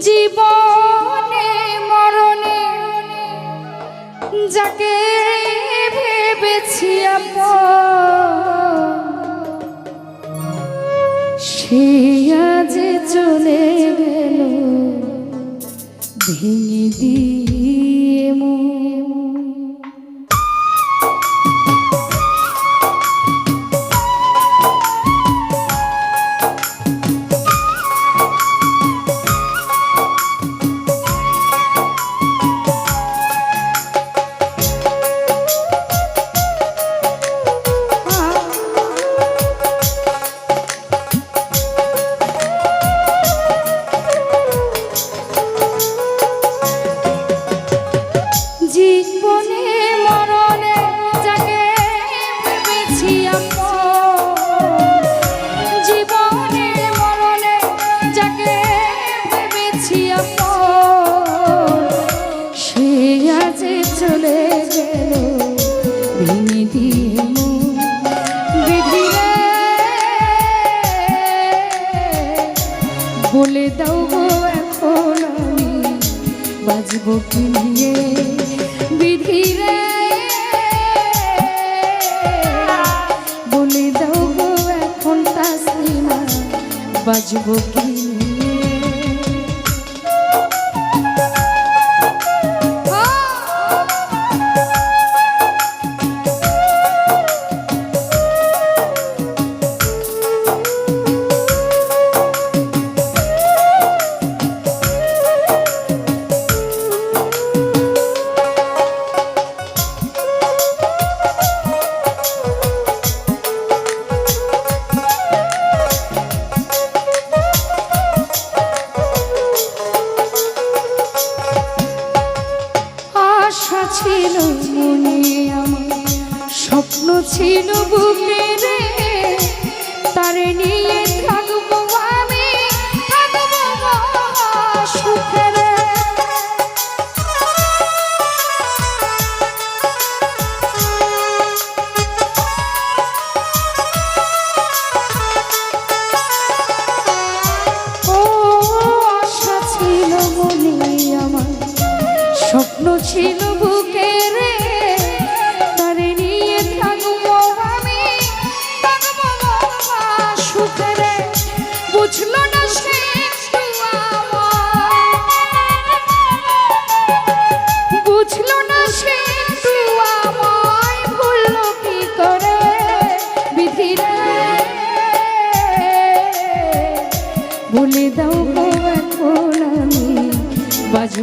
জীবনে মরণে যাকে ভেবেছি আপ সে আজ চলে গেল ভেঙে দিয়ে কি নিয়ে বিধি রে বলে দেব এখন তাসলিমা বাজব কি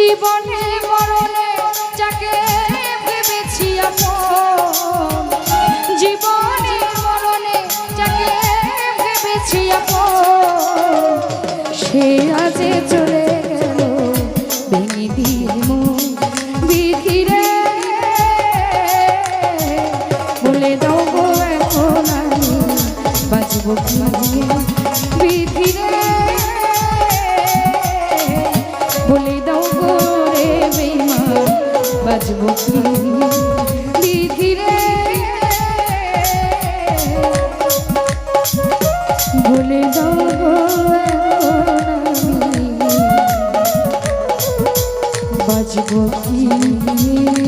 জীবনে মরণে যাকে ভেবেছি আপন জীবনে মরণে যাকে ভেবেছি আপন সে আজে চলে বাজবো কি?